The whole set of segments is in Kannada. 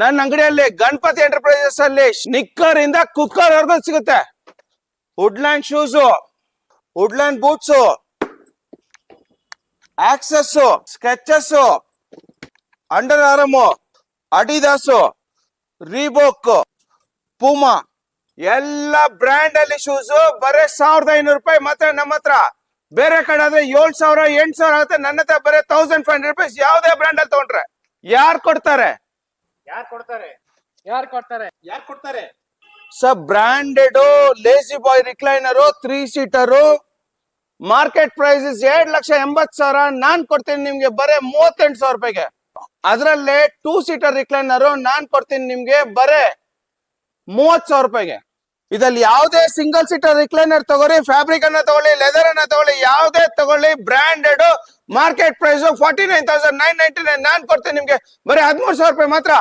ನನ್ನ ಅಂಗಡಿಯಲ್ಲಿ ಗಣಪತಿ ಎಂಟರ್ಪ್ರೈಸಸ್ ಅಲ್ಲಿ ಸ್ನಿಕ್ಕರ್ ಇಂದ ಕುಕ್ಕರ್ ವರ್ಗು ಸಿಗುತ್ತೆ. Woodland shoes Woodland boots access Skechers under armour Adidas Reebok Puma ಎಲ್ಲ ಬ್ರ್ಯಾಂಡ್ ಅಲ್ಲಿ ಶೂಸ್ ಬರೀ ಸಾವಿರದ ಐನೂರು ರೂಪಾಯಿ ಮಾತ್ರ ನಮ್ಮ ಹತ್ರ. ಬೇರೆ ಕಡೆ ಆದ್ರೆ ಏಳ್ ಸಾವಿರ, ಎಂಟ್ ಸಾವಿರ ಆಗುತ್ತೆ. ನನ್ನ ಹತ್ರ ಬರೀ ತೌಸಂಡ್ ಫೈವ್ ಹಂಡ್ರೆಡ್ ರುಪೀಸ್ ಯಾವುದೇ ಬ್ರ್ಯಾಂಡ್ ಅಲ್ಲಿ ತಗೊಂಡ್ರೆ. ಯಾರು ಕೊಡ್ತಾರೆ? ಯಾರು ಕೊಡ್ತಾರೆ? ಯಾರು ಕೊಡ್ತಾರೆ? ಯಾರು ಕೊಡ್ತಾರೆ? Sir branded lazy boy recliner three seater market prices ಎರಡ್ ಲಕ್ಷ ಎಂಬತ್ ಸಾವಿರ. ನಾನ್ ಕೊಡ್ತೀನಿ ನಿಮ್ಗೆ ಬರೇ ಮೂವತ್ತೆಂಟು ಸಾವಿರ ರೂಪಾಯಿಗೆ. ಅದರಲ್ಲೇ ಟೂ ಸೀಟರ್ ರಿಕ್ಲೈನರ್ ನಾನ್ ಕೊಡ್ತೀನಿ ನಿಮ್ಗೆ ಬರೇ ಮೂವತ್ ಸಾವಿರ ರೂಪಾಯಿಗೆ. ಇದ್ರಲ್ಲಿ ಯಾವುದೇ ಸಿಂಗಲ್ ಸೀಟರ್ ರಿಕ್ಲೈನರ್ ತಗೋರಿ ಫ್ಯಾಬ್ರಿಕ್ ಅನ್ನ ತಗೊಳ್ಳಿ ಲೆದರ್ ಅನ್ನ ತಗೊಳ್ಳಿ ಯಾವುದೇ ತಗೊಳ್ಳಿ branded market price forty nine thousand nine ninety nine ನಾನ್ ಕೊಡ್ತೀನಿ ನಿಮ್ಗೆ ಬರೀ ಹದಿಮೂರು ಸಾವಿರ ರೂಪಾಯಿ ಮಾತ್ರ.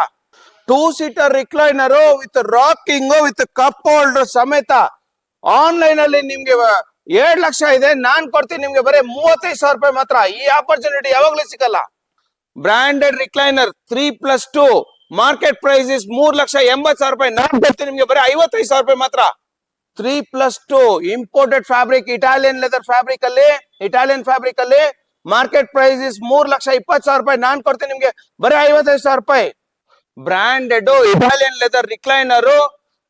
Two seater recliner with rocking with cup holder ಸಮೇತ ಆನ್ಲೈನ್ ಅಲ್ಲಿ ನಿಮ್ಗೆ ಎರಡ್ ಲಕ್ಷ ಇದೆ. ನಾನ್ ಕೊಡ್ತೀನಿ ನಿಮ್ಗೆ ಬರೀ ಮೂವತ್ತೈದು ಸಾವಿರ ರೂಪಾಯಿ ಮಾತ್ರ. ಈ ಆಪರ್ಚುನಿಟಿ ಯಾವಾಗ್ಲೂ ಸಿಗಲ್ಲ. Branded recliner three plus two market price is ಮೂರ್ ಲಕ್ಷ ಎಂಬತ್ ಸಾವಿರ ರೂಪಾಯಿ. ನಾನ್ ಕೊಡ್ತೀನಿ ನಿಮ್ಗೆ ಬರೀ ಐವತ್ತೈದು ಸಾವಿರ ರೂಪಾಯಿ ಮಾತ್ರ. Three plus two imported fabric Italian leather fabric ಅಲ್ಲಿ ಇಟಾಲಿಯನ್ ಫ್ಯಾಬ್ರಿಕ್ ಅಲ್ಲಿ ಮಾರ್ಕೆಟ್ ಪ್ರೈಸ್ ಇಸ್ ಮೂರ್ ಲಕ್ಷ ಇಪ್ಪತ್ತು ಸಾವಿರ ರೂಪಾಯಿ. ನಾನ್ ಕೊಡ್ತೀನಿ ನಿಮ್ಗೆ ಬರೀ ಐವತ್ತೈದು ಸಾವಿರ ರೂಪಾಯಿ. Branded Italian leather recliner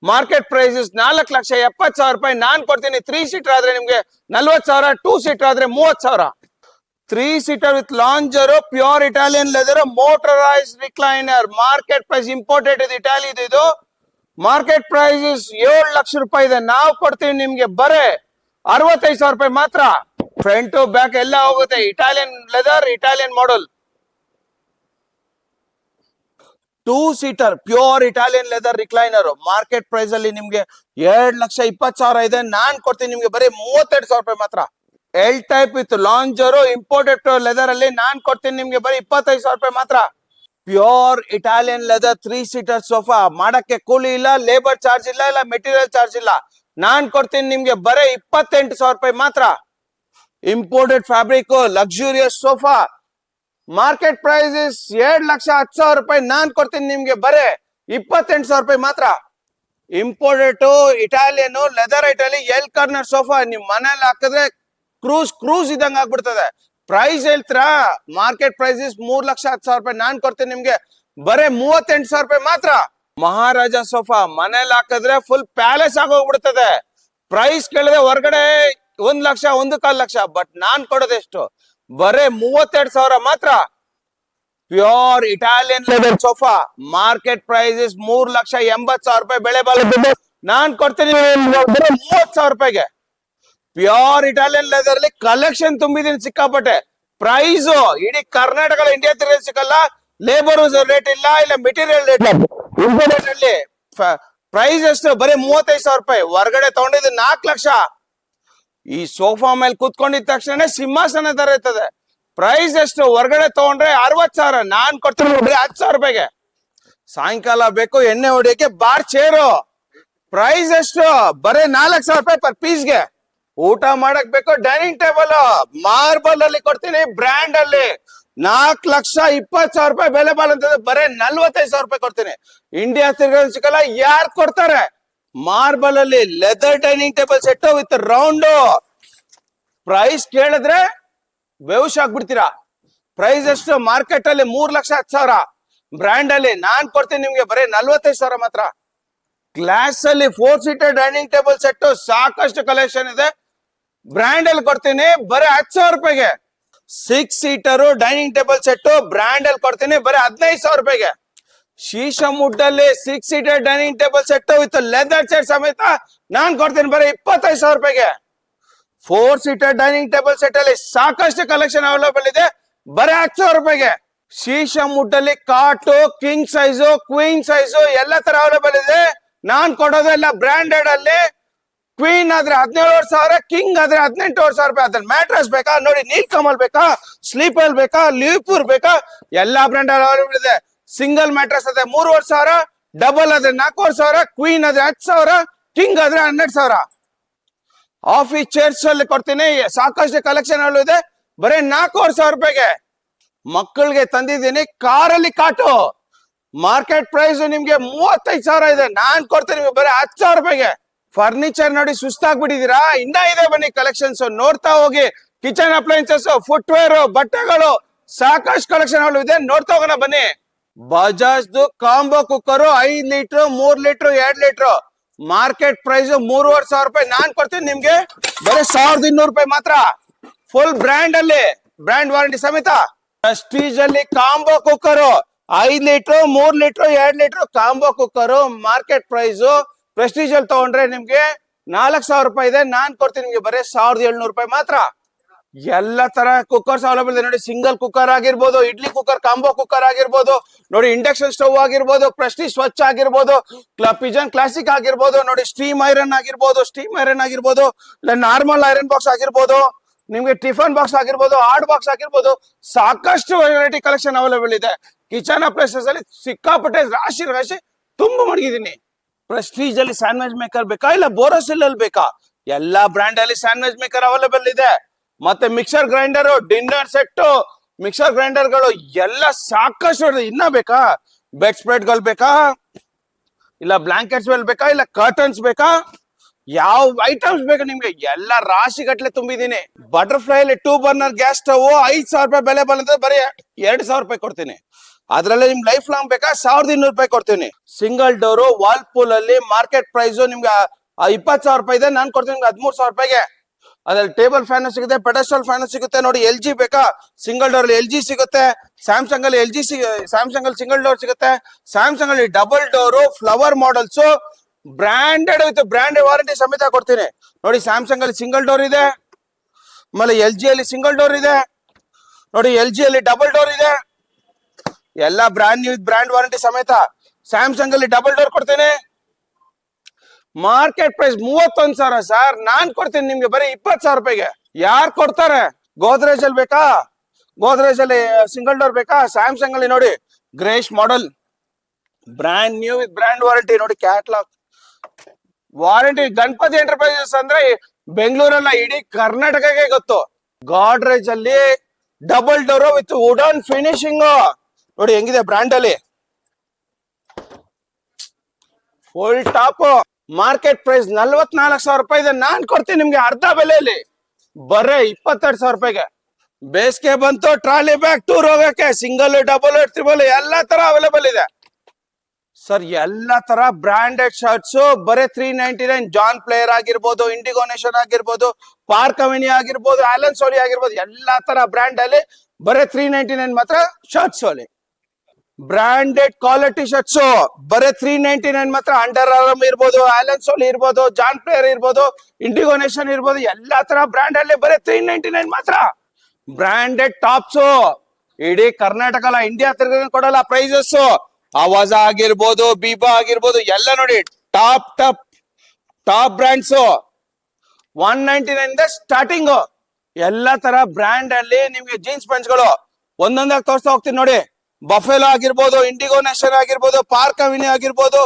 market prices ನಾಲ್ಕು ಲಕ್ಷ ಎಪ್ಪತ್ ಸಾವಿರ ರೂಪಾಯಿ. ನಾನ್ ಕೊಡ್ತೀನಿ ತ್ರೀ ಸೀಟರ್ ಆದ್ರೆ ನಿಮ್ಗೆ ನಲ್ವತ್ ಸಾವಿರ ಟೂ ಸೀಟರ್ ಆದ್ರೆ ಮೂವತ್ ಸಾವಿರ. Three seater with lounger pure Italian leather motorise recliner market price imported ಇದು ಇಟಾಲಿ ಇದು. ಮಾರ್ಕೆಟ್ ಪ್ರೈಸಸ್ ಏಳು ಲಕ್ಷ ರೂಪಾಯಿ ಇದೆ. ನಾವು ಕೊಡ್ತೀವಿ ನಿಮ್ಗೆ ಬರೇ ಅರವತ್ತೈದು ಸಾವಿರ ರೂಪಾಯಿ ಮಾತ್ರ. ಫ್ರಂಟ್ ಬ್ಯಾಕ್ ಎಲ್ಲ ಹೋಗುತ್ತೆ. Italian leather Italian model two seater pure Italian leather recliner market price ಅಲ್ಲಿ ನಿಮ್ಗೆ ಎರಡ್ ಲಕ್ಷ ಇಪ್ಪತ್ ಸಾವಿರ ಇದೆ. ನಾನ್ ಕೊಡ್ತೀನಿ ನಿಮ್ಗೆ ಬರೀ ಮೂವತ್ತೆರಡು ಸಾವಿರ ರೂಪಾಯಿ ಮಾತ್ರ. L type with lounger imported leather ಅಲ್ಲಿ ನಾನ್ ಕೊಡ್ತೀನಿ ನಿಮ್ಗೆ ಬರೀ ಇಪ್ಪತ್ತೈದು ಸಾವಿರ ರೂಪಾಯಿ ಮಾತ್ರ. Pure Italian leather three seater sofa ಮಾಡಕ್ಕೆ ಕೂಲಿ ಇಲ್ಲ ಲೇಬರ್ ಚಾರ್ಜ್ ಇಲ್ಲ ಇಲ್ಲ ಮೆಟೀರಿಯಲ್ ಚಾರ್ಜ್ ಇಲ್ಲ. ನಾನ್ ಕೊಡ್ತೀನಿ ನಿಮ್ಗೆ ಬರೀ ಇಪ್ಪತ್ತೆಂಟು ಸಾವಿರ ರೂಪಾಯಿ ಮಾತ್ರ. Imported fabric luxurious sofa market price is ಎರಡ್ ಲಕ್ಷ ಹತ್ತು ಸಾವಿರ ರೂಪಾಯಿ. ನಾನ್ ಕೊಡ್ತೀನಿ ನಿಮ್ಗೆ ಬರೇ ಇಪ್ಪತ್ತೆಂಟು ಸಾವಿರ ರೂಪಾಯಿ ಮಾತ್ರ. Imported Italian leather Italy L corner sofa ನಿಮ್ ಮನೇಲಿ ಹಾಕಿದ್ರೆ ಕ್ರೂಸ್ ಕ್ರೂಸ್ ಇದಂಗ ಆಗ್ಬಿಡ್ತದೆ. ಪ್ರೈಸ್ ಹೇಳ್ತೀರಾ? ಮಾರ್ಕೆಟ್ ಪ್ರೈಸ್ ಇಸ್ ಮೂರ್ ಲಕ್ಷ ಹತ್ತು ಸಾವಿರ ರೂಪಾಯಿ. ನಾನ್ ಕೊಡ್ತೀನಿ ನಿಮ್ಗೆ ಬರೇ ಮೂವತ್ತೆಂಟು ಸಾವಿರ ರೂಪಾಯಿ ಮಾತ್ರ. ಮಹಾರಾಜ ಸೋಫಾ ಮನೇಲಿ ಹಾಕಿದ್ರೆ ಫುಲ್ ಪ್ಯಾಲೇಸ್ ಆಗೋಗ್ಬಿಡ್ತದೆ ಪ್ರೈಸ್ ಕೇಳಿದ್ರೆ ಹೊರಗಡೆ ಒಂದ್ ಲಕ್ಷ, ಒಂದು ಕಾಲ್ ಲಕ್ಷ ಬಟ್ ನಾನ್ ಕೊಡೋದೆಷ್ಟು ಬರೇ ಮೂವತ್ತೆರಡು ಸಾವಿರ ಮಾತ್ರ. Pure Italian leather sofa market prices ಮೂರ್ ಲಕ್ಷ ಎಂಬತ್ ಸಾವಿರ ರೂಪಾಯಿ ಬೆಳೆ ಬಾಳ ನಾನ್ ಕೊಡ್ತೀನಿ ಮೂವತ್ ಸಾವಿರ ರೂಪಾಯಿಗೆ. ಪ್ಯೂರ್ ಇಟಾಲಿಯನ್ ಲೆದರ್ ಅಲ್ಲಿ ಕಲೆಕ್ಷನ್ ತುಂಬಿದೀನಿ ಸಿಕ್ಕಾಪಟ್ಟೆ. ಪ್ರೈಸ್ ಇಡೀ ಕರ್ನಾಟಕ ಇಂಡಿಯಾ ತಿರುಗಿ ಸಿಕ್ಕಲ್ಲ. ಲೇಬರ್ ರೇಟ್ ಇಲ್ಲ ಇಲ್ಲ ಮೆಟೀರಿಯಲ್ ರೇಟ್ ಇಂಪೋರ್ಟ್ ಅಲ್ಲಿ ಪ್ರೈಸ್ ಎಷ್ಟು ಬರೀ ಮೂವತ್ತೈದು ಸಾವಿರ ರೂಪಾಯಿ. ಹೊರಗಡೆ ತಗೊಂಡಿದ್ದು ನಾಲ್ಕು ಲಕ್ಷ. ಈ ಸೋಫಾ ಮೇಲೆ ಕುತ್ಕೊಂಡಿದ ತಕ್ಷಣ ಸಿಂಹಾಸನ ತರ ಪ್ರೈಸ್ ಎಷ್ಟು ಹೊರಗಡೆ ತಗೊಂಡ್ರೆ ಅರವತ್ ಸಾವಿರ, ನಾನ್ ಕೊಡ್ತೀನಿ ಬರೀ ಹತ್ತು ಸಾವಿರ ರೂಪಾಯಿಗೆ. ಸಾಯಂಕಾಲ ಬೇಕು, ಎಣ್ಣೆ ಹೊಡಿಯಕ್ಕೆ ಬಾರ್ ಚೇರು ಪ್ರೈಸ್ ಎಷ್ಟು? ಬರೀ ನಾಲ್ಕ್ ಸಾವಿರ ರೂಪಾಯಿ ಪರ್ ಪೀಸ್ಗೆ ಊಟ ಮಾಡಕ್ ಬೇಕು ಡೈನಿಂಗ್ ಟೇಬಲ್ ಮಾರ್ಬಲ್ ಅಲ್ಲಿ ಕೊಡ್ತೀನಿ ಬ್ರ್ಯಾಂಡ್ ಅಲ್ಲಿ. ನಾಲ್ಕು ಲಕ್ಷ ಇಪ್ಪತ್ ಸಾವಿರ ರೂಪಾಯಿ ಬೆಲೆ ಬಾಳಂತದ್ದು ಬರೇ ನಲ್ವತ್ತೈದು ಸಾವಿರ ರೂಪಾಯಿ ಕೊಡ್ತೀನಿ. ಇಂಡಿಯಾ ತಿರ್ಗಲ್ಲ ಸಿಕ್ಕಲ್ಲ, ಯಾರು ಕೊಡ್ತಾರೆ? ಮಾರ್ಬಲ್ ಅಲ್ಲಿ leather dining table set with round price ಕೇಳಿದ್ರೆ ಬೇವುಶ್ ಆಗ್ಬಿಡ್ತೀರಾ? ಪ್ರೈಸ್ ಎಷ್ಟು ಮಾರ್ಕೆಟ್ ಅಲ್ಲಿ ಮೂರ್ ಲಕ್ಷ, ಹತ್ತು ಸಾವಿರ. ಬ್ರ್ಯಾಂಡ್ ಅಲ್ಲಿ ನಾನ್ ಕೊಡ್ತೀನಿ ನಿಮ್ಗೆ ಬರೀ ನಲ್ವತ್ತೈದು ಸಾವಿರ ಮಾತ್ರ. ಗ್ಲಾಸ್ ಅಲ್ಲಿ four seater dining table set ಸಾಕಷ್ಟು ಕಲೆಕ್ಷನ್ ಇದೆ. ಬ್ರ್ಯಾಂಡ್ ಅಲ್ಲಿ ಕೊಡ್ತೀನಿ ಬರೀ ಹತ್ತು ಸಾವಿರ ರೂಪಾಯಿಗೆ. Six seater dining table set brand ಅಲ್ಲಿ ಕೊಡ್ತೀನಿ ಬರೀ ಹದಿನೈದು ಸಾವಿರ ರೂಪಾಯಿಗೆ. ಶೀಶ ಮುಡ್ಡಲ್ಲಿ six seater dining table set with leather set ಸಮೇತ ನಾನ್ ಕೊಡ್ತೀನಿ ಬರೀ ಇಪ್ಪತ್ತೈದು ಸಾವಿರ ರೂಪಾಯಿಗೆ. Four seater dining table set ಅಲ್ಲಿ ಸಾಕಷ್ಟು ಕಲೆಕ್ಷನ್ ಅವೈಲೇಬಲ್ ಇದೆ. ಬರೀ ಹತ್ತು ಸಾವಿರ ರೂಪಾಯಿಗೆ. ಶೀಶ ಮುಡ್ಡಲ್ಲಿ ಕಾಟು ಕಿಂಗ್ ಸೈಜು ಕ್ವೀನ್ ಸೈಜು ಎಲ್ಲ ತರ ಅವೈಲೇಬಲ್ ಇದೆ. ನಾನ್ ಕೊಡೋದೆಲ್ಲ ಬ್ರಾಂಡೆಡ್ ಅಲ್ಲಿ. ಕ್ವೀನ್ ಆದ್ರೆ ಹದಿನೇಳುವರೆ ಸಾವಿರ ಕಿಂಗ್ ಆದ್ರೆ ಹದಿನೆಂಟುವರೆ ಸಾವಿರ ರೂಪಾಯಿ. ಅದ್ರ ಮ್ಯಾಟ್ರಸ್ ಬೇಕಾ? ನೋಡಿ, ನೀಲ್ ಕಮಲ್ ಬೇಕಾ? ಸ್ಲೀಪರ್ ಬೇಕಾ? ಲೀಪುರ್ ಬೇಕಾ? ಎಲ್ಲಾ ಬ್ರ್ಯಾಂಡ್ ಅವೈಲೇಬಲ್ ಇದೆ. ಸಿಂಗಲ್ ಮ್ಯಾಟ್ರಸ್ ಅದೇ ಮೂರುವರೆ ಸಾವಿರ ಡಬಲ್ ಆದ್ರೆ ನಾಲ್ಕೂವರೆ ಸಾವಿರ ಕ್ವೀನ್ ಆದ್ರೆ ಹತ್ತು ಸಾವಿರ ಕಿಂಗ್ ಆದ್ರೆ ಹನ್ನೆರಡು ಸಾವಿರ. ಆಫೀಸ್ ಚೇರ್ಸ್ ಅಲ್ಲಿ ಕೊಡ್ತೀನಿ, ಸಾಕಷ್ಟು ಕಲೆಕ್ಷನ್ ಇದೆ. ಬರೀ ನಾಲ್ಕೂವರೆ ಸಾವಿರ ರೂಪಾಯಿಗೆ ಮಕ್ಕಳಿಗೆ ತಂದಿದ್ದೀನಿ ಕಾರಲ್ಲಿ ಕಾಟು. ಮಾರ್ಕೆಟ್ ಪ್ರೈಸ್ ನಿಮ್ಗೆ ಮೂವತ್ತೈದು ಸಾವಿರ ಇದೆ. ನಾನ್ ಕೊಡ್ತೀನಿ ನಿಮ್ಗೆ ಬರೀ ಹತ್ತು ಸಾವಿರ ರೂಪಾಯಿಗೆ. ಫರ್ನಿಚರ್ ನೋಡಿ ಸುಸ್ತಾಗ್ಬಿಟ್ಟಿದೀರಾ ಇನ್ನ ಇದೆ ಬನ್ನಿ ಕಲೆಕ್ಷನ್ಸ್ ನೋಡ್ತಾ ಹೋಗಿ. ಕಿಚನ್ ಅಪ್ಲೈನ್ಸಸ್ ಫುಟ್ವೇರ್ ಬಟ್ಟೆಗಳು, ಸಾಕಷ್ಟು ಕಲೆಕ್ಷನ್ ಇದೆ. ನೋಡ್ತಾ ಹೋಗೋಣ ಬನ್ನಿ. ಬಜಾಜ್ ಕಾಂಬೋ ಕುಕ್ಕರ್ ಐದ್ ಲೀಟರ್, ಮೂರ್ ಲೀಟರ್, ಎರಡ್ ಲೀಟರ್. ಮಾರ್ಕೆಟ್ ಪ್ರೈಸ್ ಮೂರುವರೆ ಸಾವಿರ ರೂಪಾಯಿ. ನಾನ್ ಕೊಡ್ತೀನಿ ನಿಮ್ಗೆ. ಬರೀ ಸಾವಿರದ ಇನ್ನೂರು ರೂಪಾಯಿ ಮಾತ್ರ. ಫುಲ್ ಬ್ರ್ಯಾಂಡ್ ಅಲ್ಲಿ. ಬ್ರ್ಯಾಂಡ್ ವಾರಂಟಿ ಸಮೇತ. ಪ್ರೆಸ್ಟೀಜ್ ಅಲ್ಲಿ ಕಾಂಬೋ ಕುಕ್ಕರ್. ಐದ್ ಲೀಟರ್, ಮೂರ್ ಲೀಟರ್, ಎರಡ್ litre combo cooker. Market price Prestige ಅಲ್ಲಿ ತಗೊಂಡ್ರೆ ನಿಮ್ಗೆ ನಾಲ್ಕ್ ಸಾವಿರ ರೂಪಾಯಿ ಇದೆ. ನಾನ್ ಕೊಡ್ತೀನಿ ನಿಮ್ಗೆ ಬರೀ ಸಾವಿರದ ಏಳ್ನೂರು ರೂಪಾಯಿ ಮಾತ್ರ. ಎಲ್ಲ ತರ ಕುಕ್ಕರ್ಸ್ ಸೌಲಭ್ಯ ಇದೆ. ನೋಡಿ ಸಿಂಗಲ್ ಕುಕ್ಕರ್ ಆಗಿರ್ಬೋದು, ಇಡ್ಲಿ ಕುಕ್ಕರ್ ಕಾಂಬೋ ಕುಕ್ಕರ್ ಆಗಿರ್ಬೋದು, ನೋಡಿ ಇಂಡಕ್ಷನ್ ಸ್ಟವ್ ಆಗಿರ್ಬೋದು ಪ್ರೆಸ್ಟೀಜ್ ಸ್ವಚ್ಛ ಆಗಿರ್ಬೋದು ಪಿಜನ್ ಕ್ಲಾಸಿಕ್ ಆಗಿರ್ಬೋದು, ನೋಡಿ ಸ್ಟೀಮ್ ಐರನ್ ಆಗಿರ್ಬೋದು ಸ್ಟೀಮ್ ಐರನ್ ಆಗಿರ್ಬೋದು, ಇಲ್ಲ ನಾರ್ಮಲ್ ಐರನ್ ಬಾಕ್ಸ್ ಆಗಿರ್ಬೋದು, ನಿಮ್ಗೆ ಟಿಫನ್ ಬಾಕ್ಸ್ ಆಗಿರ್ಬೋದು ಹಾರ್ಡ್ ಬಾಕ್ಸ್ ಆಗಿರ್ಬೋದು, ಸಾಕಷ್ಟು ವೆರೈಟಿ ಕಲೆಕ್ಷನ್ ಅವೈಲೇಬಲ್ ಇದೆ. ಕಿಚನ್ ಅಪ್ಲೈಸಸ್ ಅಲ್ಲಿ ಸಿಕ್ಕಾಪಟ್ಟೆ ರಾಶಿ ರಾಶಿ ತುಂಬ ಮಡಗಿದೀನಿ ಪ್ರೆಸ್ಟೀಜ್ ಅಲ್ಲಿ ಸ್ಯಾಂಡ್ವಿಚ್ ಮೇಕರ್ ಬೇಕಾ, ಇಲ್ಲ ಬೋರೋಸಿಲ್ ಅಲ್ಲಿ ಬೇಕಾ? ಎಲ್ಲಾ ಬ್ರ್ಯಾಂಡ್ ಅಲ್ಲಿ ಸ್ಯಾಂಡ್ವಿಚ್ ಮೇಕರ್ ಅವೈಲೇಬಲ್ ಇದೆ. ಮತ್ತೆ mixer grinder dinner set mixer ಗ್ರೈಂಡರ್ಗಳು ಎಲ್ಲ ಸಾಕಷ್ಟು ಇನ್ನ ಬೇಕಾ? ಬೆಡ್ ಸ್ಪ್ರೆಡ್ಗಳು ಬೇಕಾ? ಇಲ್ಲ ಬ್ಲಾಂಕೆಟ್ಸ್ ಮೇಲೆ ಬೇಕಾ? ಇಲ್ಲ ಕರ್ಟನ್ಸ್ ಬೇಕಾ? ಯಾವ ಐಟಮ್ಸ್ ಬೇಕು ನಿಮ್ಗೆ? ಎಲ್ಲ ರಾಶಿ ಗಟ್ಲೆ ತುಂಬಿದೀನಿ ಬಟರ್ಫ್ಲೈ ಅಲ್ಲಿ ಟೂ ಬರ್ನರ್ ಗ್ಯಾಸ್ ಸ್ಟವ್ ಐದ್ ಸಾವಿರ ರೂಪಾಯಿ ಬೆಲೆ ಬಂದ್ರೆ ಬರೀ ಎರಡ್ ಸಾವಿರ ರೂಪಾಯಿ ಕೊಡ್ತೀನಿ. ಅದ್ರಲ್ಲೇ ನಿಮ್ ಲೈಫ್ ಲಾಂಗ್ ಬೇಕಾ? ಸಾವಿರದ ಇನ್ನೂರು ರೂಪಾಯಿ ಕೊಡ್ತೀನಿ. ಸಿಂಗಲ್ ಡೋರು ವಾಲ್ಪೂಲ್ ಅಲ್ಲಿ ಮಾರ್ಕೆಟ್ ಪ್ರೈಸ್ ನಿಮ್ಗೆ ಇಪ್ಪತ್ ಸಾವಿರ ರೂಪಾಯಿ ಇದೆ. ನಾನ್ ಕೊಡ್ತೀನಿ ನಿಮ್ಗೆ ಹದಿಮೂರು ಸಾವಿರ ರೂಪಾಯಿಗೆ. ಅದ್ರಲ್ಲಿ ಟೇಬಲ್ ಫ್ಯಾನ್ ಸಿಗುತ್ತೆ ಪೆಡಸ್ಟಲ್ ಫ್ಯಾನ್ ಸಿಗುತ್ತೆ. ನೋಡಿ ಎಲ್ ಜಿ ಬೇಕಾ? ಸಿಂಗಲ್ ಡೋರ್ ಎಲ್ ಜಿ ಸಿಗುತ್ತೆ. ಸ್ಯಾಮ್ಸಂಗ್ ಅಲ್ಲಿ ಎಲ್ ಜಿ ಸ್ಯಾಮ್ಸಂಗ್ ಅಲ್ಲಿ ಸಿಂಗಲ್ ಡೋರ್ ಸಿಗುತ್ತೆ. ಸ್ಯಾಮ್ಸಂಗ್ ಅಲ್ಲಿ double door flower models branded with brand warranty ಸಮೇತ ಕೊಡ್ತೀನಿ. ನೋಡಿ ಸ್ಯಾಮ್ಸಂಗ್ ಅಲ್ಲಿ ಸಿಂಗಲ್ ಡೋರ್ ಇದೆ. ಆಮೇಲೆ ಎಲ್ ಜಿ ಅಲ್ಲಿ ಸಿಂಗಲ್ ಡೋರ್ ಇದೆ. ನೋಡಿ ಎಲ್ ಜಿ ಅಲ್ಲಿ ಡಬಲ್ ಡೋರ್ ಇದೆ. ಎಲ್ಲ ಬ್ರಾಂಡ್ ನ್ಯೂ ಬ್ರಾಂಡ್ ವಾರಂಟಿ ಸಮೇತ. ಸ್ಯಾಮ್ಸಂಗ್ ಅಲ್ಲಿ ಡಬಲ್ ಡೋರ್ ಕೊಡ್ತೇನೆ. ಮಾರ್ಕೆಟ್ ಪ್ರೈಸ್ ಮೂವತ್ತೊಂದ್ ಸಾವಿರ ಸರ್ ನಾನ್ ಕೊಡ್ತೀನಿ ನಿಮ್ಗೆ ಬರೀ ಇಪ್ಪತ್ ಸಾವಿರ ರೂಪಾಯಿಗೆ. ಯಾರು ಕೊಡ್ತಾರೆ? ಗೋದ್ರೇಜ್ ಅಲ್ಲಿ ಬೇಕಾ? ಗೋದ್ರೇಜ್ ಅಲ್ಲಿ ಸಿಂಗಲ್ ಡೋರ್ ಬೇಕಾ? ಸ್ಯಾಮ್ಸಂಗ್ ಅಲ್ಲಿ ನೋಡಿ. ಗ್ರೇಶ್ model brand new with brand warranty ನೋಡಿ ಕ್ಯಾಟ್ಲಾಗ್ ವಾರಂಟಿ ಗಣಪತಿ ಎಂಟರ್ಪ್ರೈಸಸ್ ಅಂದ್ರೆ ಬೆಂಗಳೂರಲ್ಲ, ಇಡೀ ಕರ್ನಾಟಕಕ್ಕೆ ಗೊತ್ತು. ಗಾಡ್ರೇಜ್ ಅಲ್ಲಿ double door with wooden finishing ನೋಡಿ ಹೆಂಗಿದೆ ಬ್ರ್ಯಾಂಡ್ ಅಲ್ಲಿ. ಫುಲ್ ಟಾಪ್ ಮಾರ್ಕೆಟ್ ಪ್ರೈಸ್ ನಲ್ವತ್ನಾಲ್ಕು ಸಾವಿರ ರೂಪಾಯಿ ಇದೆ ನಾನ್ ಕೊಡ್ತೀನಿ ನಿಮ್ಗೆ ಅರ್ಧ ಬೆಲೆಯಲ್ಲಿ. ಬರೇ ಇಪ್ಪತ್ತೆರಡು ಸಾವಿರ ರೂಪಾಯಿಗೆ. ಬೇಸಿಗೆ ಬಂತು, ಟ್ರಾಲಿ ಬ್ಯಾಗ್, ಟೂರ್ ಹೋಗಕ್ಕೆ, ಸಿಂಗಲ್, ಡಬಲ್, ತ್ರಿಬಲ್, ಎಲ್ಲಾ ತರ ಅವೈಲೇಬಲ್ ಇದೆ. ಸರ್, ಎಲ್ಲಾ ತರ ಬ್ರಾಂಡೆಡ್ ಶರ್ಟ್ಸ್ ಬರೇ three ninety nine John Player ಆಗಿರ್ಬೋದು ಇಂಡಿಗೋ ನೇಷನ್ ಆಗಿರ್ಬೋದು ಪಾರ್ಕ್ ಅವೆನ್ಯೂ ಆಗಿರ್ಬೋದು ಆಲನ್ ಸೋಲಿ ಆಗಿರ್ಬೋದು, ಎಲ್ಲಾ ತರ ಬ್ರ್ಯಾಂಡ್ ಅಲ್ಲಿ ಬರೇ ತ್ರೀ ನೈನ್ಟಿ ನೈನ್ ಮಾತ್ರ ಶರ್ಟ್ಸ್ ಅಲ್ಲಿ. Branded quality shirts. ಬರೀ ತ್ರೀ ನೈನ್ಟಿ ನೈನ್ ಮಾತ್ರ ಅಂಡರ್ ಆರಮ್ ಇರ್ಬೋದು ಆಲನ್ ಸೋಲ್ ಇರ್ಬೋದು ಜಾನ್ ಪ್ಲೇಯರ್ ಇರ್ಬೋದು ಇಂಡಿಗೋ ನೇಷನ್ ಇರ್ಬೋದು, ಎಲ್ಲಾ ತರ ಬ್ರಾಂಡ್ ಅಲ್ಲಿ ಬರೀ ತ್ರೀ ನೈನ್ಟಿ ನೈನ್ ಮಾತ್ರ ಬ್ರಾಂಡೆಡ್ ಟಾಪ್ಸ್ ಇಡೀ ಕರ್ನಾಟಕ ಅಲ್ಲ ಇಂಡಿಯಾ ತಿರ್ಗ ಕೊಡಲ್ಲ ಪ್ರೈಸಸ್ ಆವಾಜ ಆಗಿರ್ಬೋದು ಬಿಬಾ ಆಗಿರ್ಬೋದು, ಎಲ್ಲ ನೋಡಿ top top top brands one ninety nine starting ಎಲ್ಲಾ ತರ ಬ್ರಾಂಡ್ ಅಲ್ಲಿ ನಿಮ್ಗೆ ಜೀನ್ಸ್ಗಳು ಒಂದೊಂದಾಗಿ ತೋರಿಸ್ತಾ ಹೋಗ್ತೀನಿ ನೋಡಿ. ಬಫೆಲೋ ಆಗಿರ್ಬೋದು ಇಂಡಿಗೋ ನೇಷನ್ ಆಗಿರ್ಬೋದು ಪಾರ್ಕ್ ಅವಿನಿ ಆಗಿರ್ಬೋದು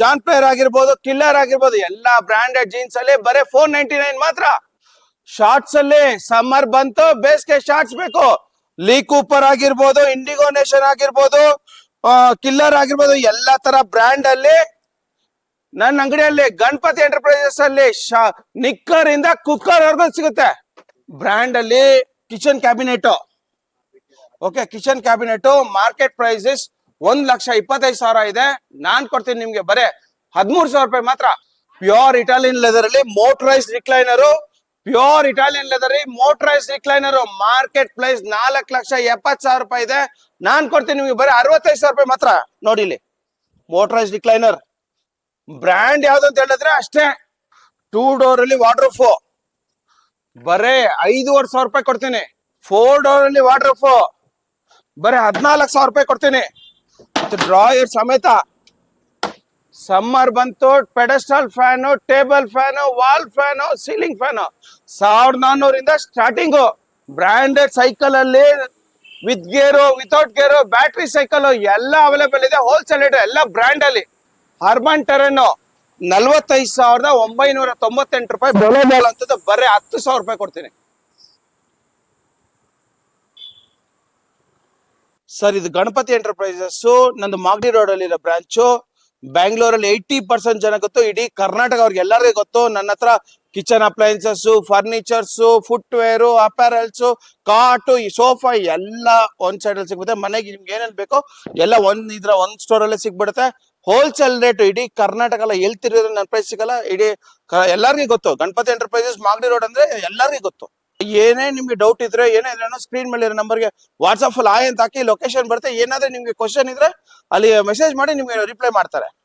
ಜಾನ್ ಪ್ಲೇಯರ್ ಆಗಿರ್ಬೋದು ಕಿಲ್ಲರ್ ಆಗಿರ್ಬೋದು, ಎಲ್ಲಾ ಬ್ರಾಂಡೆಡ್ ಜೀನ್ಸ್ ಅಲ್ಲಿ ಬರೀ ಫೋರ್ ನೈಂಟಿ ನೈನ್ ಮಾತ್ರ. ಶಾರ್ಟ್ಸ್ ಅಲ್ಲಿ ಸಮ್ಮರ್ ಬಂತು, ಬೇಸಿಗೆ ಶಾರ್ಟ್ಸ್ ಬೇಕು. ಲೀ ಕೂಪರ್ ಆಗಿರ್ಬೋದು ಇಂಡಿಗೋ ನೇಷನ್ ಆಗಿರ್ಬೋದು ಕಿಲ್ಲರ್ ಆಗಿರ್ಬೋದು, ಎಲ್ಲಾ ತರ ಬ್ರ್ಯಾಂಡ್ ಅಲ್ಲಿ. ನನ್ನ ಅಂಗಡಿಯಲ್ಲಿ ಗಣಪತಿ ಎಂಟರ್ಪ್ರೈಸಸ್ ಅಲ್ಲಿ ನಿಕ್ಕರ್ ಇಂದ ಕುಕ್ಕರ್ ವರ್ಗ ಸಿಗುತ್ತೆ. ಬ್ರ್ಯಾಂಡ್ ಅಲ್ಲಿ kitchen cabinet okay kitchen cabinet market prices ಒಂದ್ ಲಕ್ಷ ಇಪ್ಪತ್ತೈದು ಸಾವಿರ ಇದೆ. ನಾನ್ ಕೊಡ್ತೀನಿ ನಿಮ್ಗೆ. ಬರೇ ಹದಿಮೂರು ಸಾವಿರ ರೂಪಾಯಿ ಮಾತ್ರ. ಪ್ಯೂರ್ ಇಟಾಲಿಯನ್ ಲೆದರ್ ಅಲ್ಲಿ motorise recliner pure Italian leather motorise recliner market price ನಾಲ್ಕು ಲಕ್ಷ ಎಪ್ಪತ್ತು ಸಾವಿರ ರೂಪಾಯಿ ಇದೆ. ನಾನ್ ಕೊಡ್ತೀನಿ ನಿಮ್ಗೆ. ಬರೀ ಅರವತ್ತೈದು ಸಾವಿರ ರೂಪಾಯಿ ಮಾತ್ರ. ನೋಡಿ ಇಲ್ಲಿ. ಮೋಟರೈಸ್ ರಿಕ್ಲೈನರ್ ಬ್ರ್ಯಾಂಡ್ ಯಾವ್ದು ಅಂತ ಹೇಳಿದ್ರೆ ಅಷ್ಟೇ. ಟೂ ಡೋರ್ ಅಲ್ಲಿ ವಾಟರ್ ಬರೇ ಐದೂವರೆ ಸಾವಿರ ರೂಪಾಯಿ ಕೊಡ್ತೀನಿ. ಫೋರ್ ಡೋರ್ ಅಲ್ಲಿ ಬರೀ ಹದಿನಾಲ್ಕು ಸಾವಿರ ರೂಪಾಯಿ ಕೊಡ್ತೀನಿ. ಡ್ರಾಯರ್ ಸಮೇತ ಸಮ್ಮರ್ ಬಂತು pedestal fan table fan wall fan ceiling fan ಸಾವಿರದ ನಾನ್ನೂರಿಂದ ಸ್ಟಾರ್ಟಿಂಗು ಬ್ರಾಂಡೆಡ್ ಸೈಕಲ್ ಅಲ್ಲಿ with gear without gear battery cycle ಎಲ್ಲ ಅವೈಲೇಬಲ್ ಇದೆ ಹೋಲ್ಸೇಲ್ ರೇಟ್ ಎಲ್ಲ ಬ್ರ್ಯಾಂಡ್ ಅಲ್ಲಿ. ಅರ್ಬನ್ ಟೆರನ್ನು ನಲ್ವತ್ತೈದು ಸಾವಿರದ ಒಂಬೈನೂರ ತೊಂಬತ್ತೆಂಟು ರೂಪಾಯಿ ಬೆಲೆ ಅಂತದ್ದು ಬರೀ ಹತ್ತು ಸಾವಿರ ರೂಪಾಯಿ ಕೊಡ್ತೀನಿ. ಸರ್, ಇದು ಗಣಪತಿ ಎಂಟರ್ಪ್ರೈಸಸ್. ನಂದು ಮಾಗಡಿ ರೋಡ್ ಅಲ್ಲಿ ಬ್ರಾಂಚು ಬ್ಯಾಂಗ್ಳೂರಲ್ಲಿ ಏಯ್ಟಿ ಪರ್ಸೆಂಟ್ ಜನ ಗೊತ್ತು, ಇಡೀ ಕರ್ನಾಟಕ ಅವ್ರಿಗೆ ಎಲ್ಲರಿಗೂ ಗೊತ್ತು. ನನ್ನ ಹತ್ರ kitchen appliances furnitures footwear apparels cot ಈ ಸೋಫಾ ಎಲ್ಲ ಒಂದ್ ಸೈಡ್ ಅಲ್ಲಿ ಸಿಗುತ್ತೆ ಮನೆಗೆ ನಿಮ್ಗೆ ಏನೇನ್ ಬೇಕೋ, ಎಲ್ಲ ಒಂದ್ ಇದ್ರ ಒಂದ್ ಸ್ಟೋರ್ ಅಲ್ಲೇ ಸಿಗ್ಬಿಡುತ್ತೆ. ಹೋಲ್ಸೇಲ್ ರೇಟ್ ಇಡೀ ಕರ್ನಾಟಕ ಎಲ್ಲ ಎಲ್ ತಿರುಗಿದ್ರೆ ನನ್ನ ಪ್ರೈಸ್ ಸಿಗಲ್ಲ. ಇಡೀ ಎಲ್ಲರಿಗೂ ಗೊತ್ತು. ಗಣಪತಿ ಎಂಟರ್ಪ್ರೈಸಸ್ ಮಾಗಡಿ ರೋಡ್ ಅಂದ್ರೆ ಎಲ್ಲರಿಗೂ ಗೊತ್ತು. ಏನೇ ನಿಮ್ಗೆ ಡೌಟ್ ಇದ್ರೆ, ಏನೇ ಇದ್ರೆ ಸ್ಕ್ರೀನ್ ಮೇಲೆ ಇರೋ ನಂಬರ್ಗೆ ವಾಟ್ಸ್ಆಪ್ ಅಲ್ಲಿ ಆಯ್ ಅಂತ ಹಾಕಿ ಲೊಕೇಶನ್ ಬರುತ್ತೆ. ಏನಾದ್ರೆ ನಿಮ್ಗೆ ಕ್ವಶನ್ ಇದ್ರೆ, ಅಲ್ಲಿ ಮೆಸೇಜ್ ಮಾಡಿ ನಿಮ್ಗೆ ರಿಪ್ಲೈ ಮಾಡ್ತಾರೆ.